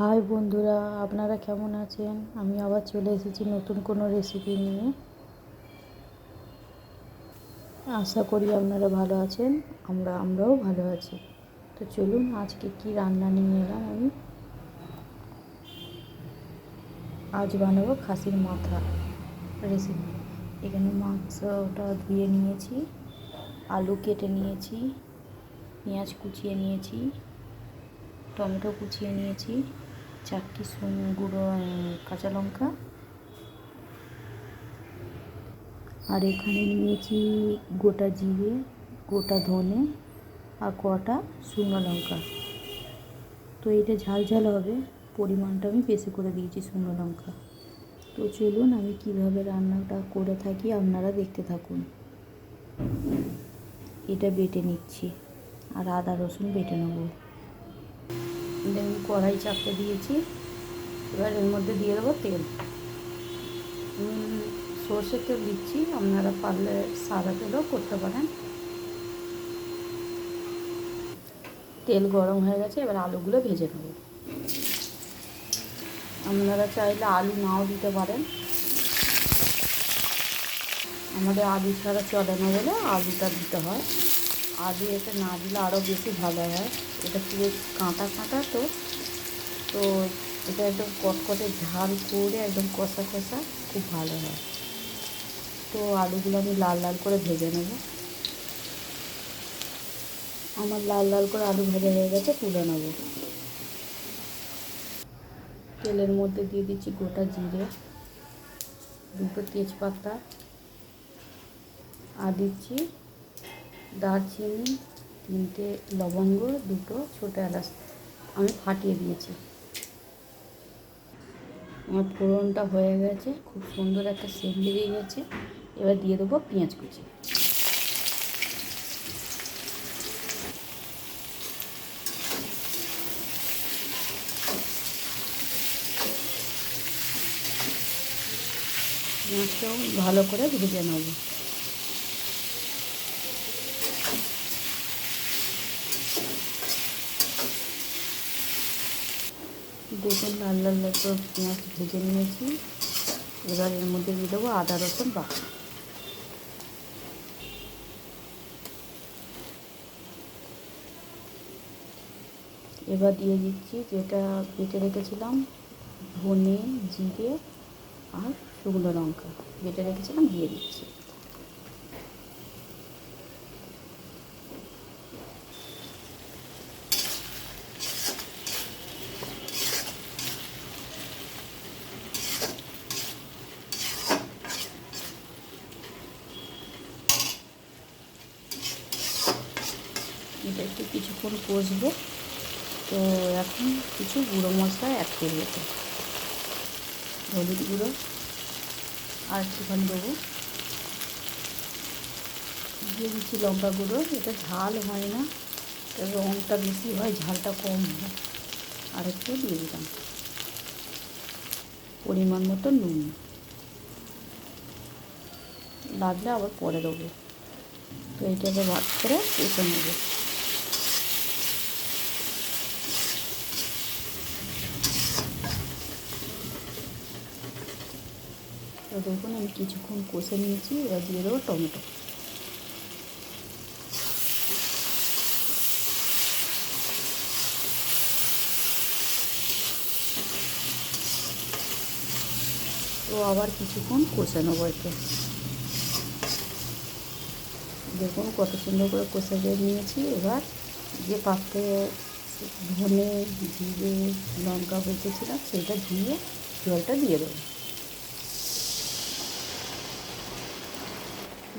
High বন্ধুরা, আপনারা কেমন আছেন? আমি আবার চলে এসেছি নতুন কোনো রেসিপি নিয়ে। আশা করি আপনারা ভালো আছেন, আমরা আমরাও ভালো আছি। তো চলুন, আজকে কি রান্না নিয়ে এলাম আমি? আজ বানাবো খাসির মাথা রেসিপি এখানে মাংসটা ধুয়ে নিয়েছি, আলু কেটে নিয়েছি, পেঁয়াজ কুচিয়ে নিয়েছি, টমেটো কুচিয়ে নিয়েছি। চারটি গুঁড়ো কাঁচা লঙ্কা। আর এখানে নিয়েছি গোটা জিরে, গোটা ধনে আর কটা শুকনো লঙ্কা। তো এটা ঝাল ঝাল হবে, পরিমাণটা আমি বেশি করে দিয়েছি শুকনো লঙ্কা। তো চলুন আমি কীভাবে রান্নাটা করে থাকি আপনারা দেখতে থাকুন। এটা বেটে নিচ্ছি আর আদা রসুন বেটে নেব। দেখুন কড়াই চাপতে দিয়েছি। এবার এর মধ্যে দিয়ে দেবো তেল। সর্ষের তেল দিচ্ছি। আপনারা পারলে সাদা তেলও করতে পারেন। তেল গরম হয়ে গেছে, এবার আলুগুলো ভেজে নেব। আপনারা চাইলে আলু নাও দিতে পারেন। আমাদের আলু ছাড়া চলে না বলে আলুটা দিতে হয়। আলু এটা না দিলে আরও বেশি ভালো হয়। এটা পুরো কাঁটা কাঁটা তো। তো এটা একদম কটকটে ঝাল করে একদম কষা কষা খুব ভালো হয়। তো আলুগুলো আমি লাল লাল করে ভেজে নেব। আমার লাল লাল করে আলু ভেজে হয়ে গেছে, তুলে নেব। তেলের মধ্যে দিয়ে দিচ্ছি গোটা জিরে, দুটো তেজপাতা, আর দিচ্ছি দারচিনি, তিনটে লবঙ্গ, দুটো ছোটো এলাচ আমি ফাটিয়ে দিয়েছি। আমার ফোড়নটা হয়ে গেছে, খুব সুন্দর একটা সেন্ট বেরিয়ে গেছে। এবার দিয়ে দেবো পেঁয়াজ কুচি। পেঁয়াজটাও ভালো করে ভেজে নেব। দেখুন লাল লাল করে পেঁয়াজ ভেজে নিয়েছি। এবার এর মধ্যে দিয়ে দেবো আদা, রসুন, বাটা। এবার দিয়ে দিচ্ছি যেটা বেটে রেখেছিলাম, ধনে, জিরে আর শুকনো লঙ্কা। বেটে রেখেছিলাম, দিয়ে দিচ্ছি। এটা একটু কিছুক্ষণ কষবো। তো এখন কিছু গুঁড়ো মশলা অ্যাড করব তো হলুদ গুঁড়ো আর একটুখানি দেবো। দিয়ে দিচ্ছি লঙ্কা গুঁড়ো। এটা ঝাল হয় না রঙটা বেশি হয়, ঝালটা কম হয়। আর একটু দিয়ে দিলাম। পরিমাণ মতো নুন। লাগলে আবার পরে দেবো। তো এইটাকে ভাত করে কষে নেব। তো দেখুন আমি কিছুক্ষণ কষে নিয়েছি, এবার দিয়ে দেবো টমেটো। তো আবার কিছুক্ষণ কষে নেব একে। দেখুন কত সুন্দর করে কষে নিয়েছি। এবার যে পাত্রে ধনে, জিরে, লঙ্কা বেঁচেছিলাম সেটা ধুয়ে জলটা দিয়ে দেবো।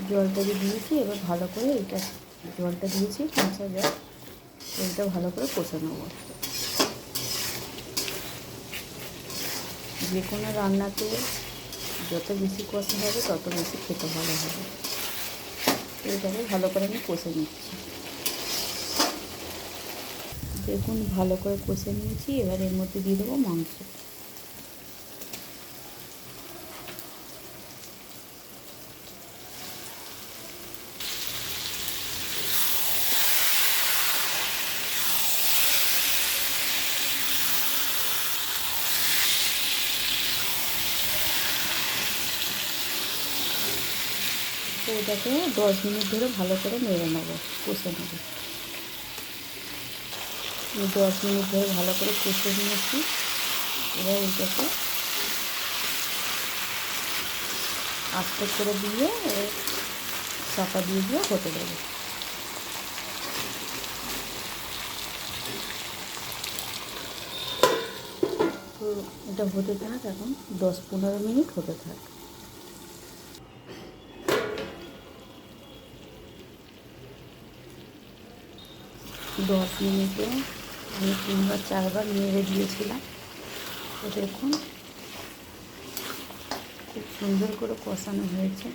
জলটা দিয়ে দিয়েছি, এবার ভালো করে এটা জলটা দিয়েছি কাঁচা জল এটা ভালো করে কষে নেব। যে কোনো রান্নাতে যত বেশি কষা হবে, তত বেশি খেতে ভালো হবে। এটাকে ভালো করে আমি কষে নিচ্ছি। দেখুন, ভালো করে কষে নিয়েছি, এবার এর মধ্যে দিয়ে দেবো মাংস। তো এটাকে দশ মিনিট ধরে ভালো করে নেড়ে নেব, কষে নেব। দশ মিনিট ধরে ভালো করে কষে নিয়েছি। এবার এটাকে আস্তে করে দিয়ে চাপা দিয়ে দিয়ে হতে দেবো। তো এটা হতে থাক এখন দশ পনেরো মিনিট হতে থাক। দশ মিনিটে আমি তিনবার, চারবার নেড়ে দিয়েছিলাম। দেখুন, খুব সুন্দর করে কষানো হয়েছে।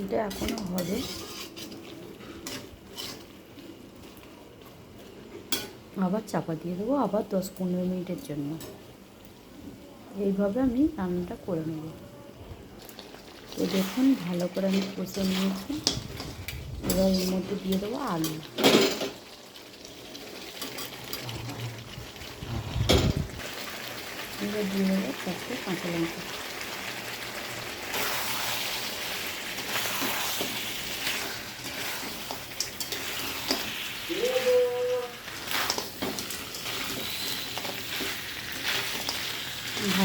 এটা এখনও হবে। আবার চাপা দিয়ে দেবো, আবার দশ পনেরো মিনিটের জন্য। এইভাবে আমি রান্নাটা করে নেব। তো দেখুন, ভালো করে আমি কষে নিয়েছি। এবার এর মধ্যে দিয়ে দেবো আলু। এবার দিয়ে দেবো চারটে কাঁচা লঙ্কা।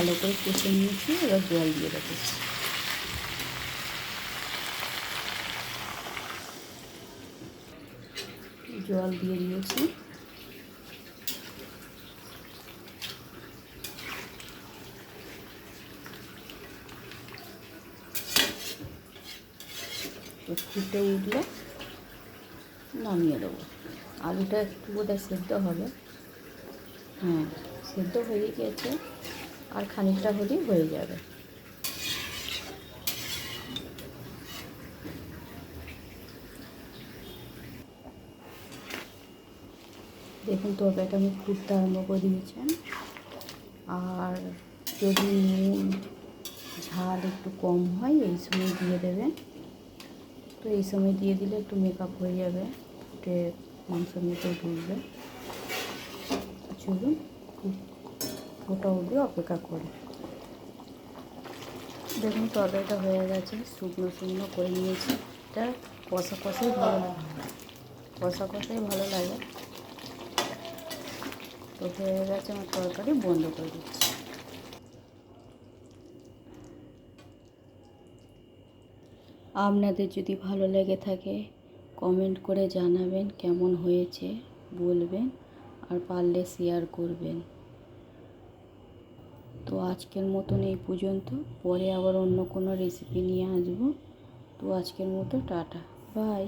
ভালো করে কষে নিয়েছি, এবার জল দিয়ে দেবো। জল দিয়ে দিয়েছি। তো ফুটে উঠলে নামিয়ে দেবো। আলুটা একটু বোধহয় সেদ্ধ হবে। হ্যাঁ সেদ্ধ হয়ে গেছে। আর খানিকটা হলেই হয়ে যাবে। দেখুন, তরকারিটা আমি ফুটতে আরম্ভ করে দিয়েছেন আর যদি নুন, ঝাল একটু কম হয়, এই সময় দিয়ে দেবেন। তো এই সময় দিয়ে দিলে একটু মেকআপ হয়ে যাবে, ফুটে মাংস মেপে ঢুকবে। চলুন ফোটা অবধি অপেক্ষা করি। দেখুন, তরকারিটা হয়ে গেছে, শুকনো শুকনো করে নিয়েছি। এটা কষা কষাই ভালো লাগে। কষা কষাই ভালো লাগে। তো হয়ে গেছে আমার তরকারি, বন্ধ করে দিচ্ছি। আপনাদের যদি ভালো লেগে থাকে, কমেন্ট করে জানাবেন কেমন হয়েছে, বলবেন, আর পারলে শেয়ার করবেন। তো আজকের মতন এই পর্যন্ত। পরে আবার অন্য কোনো রেসিপি নিয়ে আসব। তো আজকের মতো টাটা। বাই